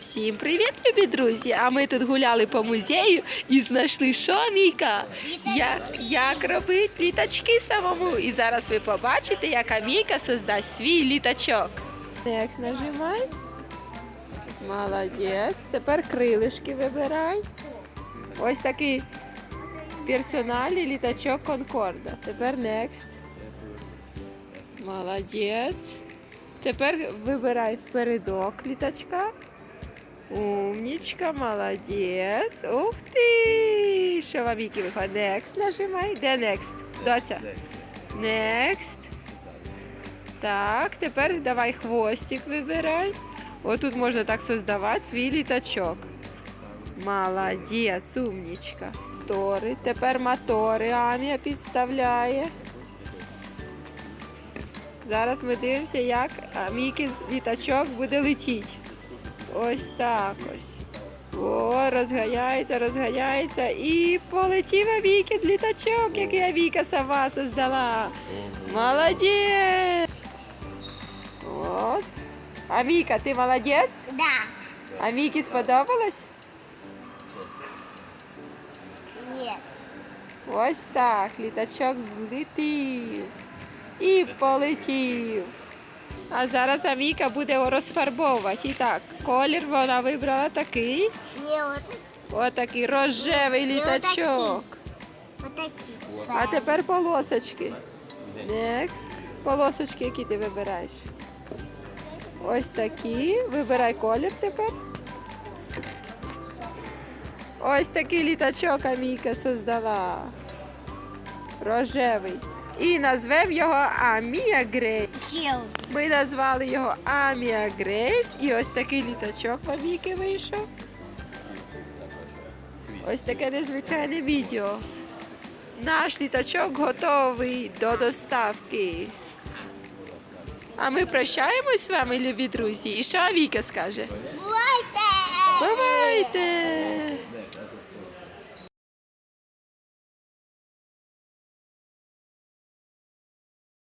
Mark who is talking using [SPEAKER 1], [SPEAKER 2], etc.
[SPEAKER 1] Всім привіт, любі друзі! А ми тут гуляли по музею і знайшли що, Міка? Як, як робити літачки самому. І зараз ви побачите, яка Міка создасть свій літачок. Текст нажимай. Молодець. Тепер крилишки вибирай. Ось такий персональний літачок Конкорда. Тепер next. Молодець. Тепер вибирай впередок літачка. Умнічка, молодець. Ух ти! Що вам Вікі виходить? Next нажимай. Де next? Доця. Next. Так, тепер давай хвостик вибирай. Отут можна так создавати свій літачок. Молодець, умнічка. Мотори. Тепер мотори Амія підставляє. Зараз ми дивимося, як Амійки літачок буде летіти. Ось так ось. О, розганяється, розганяється і полетів Авійки літачок, який Авійка сама создала. Молодець! От. Амійка, ти молодець?
[SPEAKER 2] Да.
[SPEAKER 1] Амійки сподобалось?
[SPEAKER 2] Нет.
[SPEAKER 1] Ось так, літачок злетів і полетів. А зараз Аміка буде його розфарбовувати. І так, колір вона вибрала такий.
[SPEAKER 2] Не вот,
[SPEAKER 1] Отакий рожевий літачок.
[SPEAKER 2] вот такие.
[SPEAKER 1] А тепер полосочки. Next. Полосочки, які ти вибираєш. Ось такі. Вибирай колір тепер. Ось такий літачок Аміка создала. Рожевий. І назвемо його Амія Грей.
[SPEAKER 2] Сел.
[SPEAKER 1] Ми назвали його Амія Грейс. І ось такий літачок в Аміки вийшов. Ось таке незвичайне відео. Наш літачок готовий до доставки. А ми прощаємось з вами, любі друзі. І що Віка скаже? Бувайте!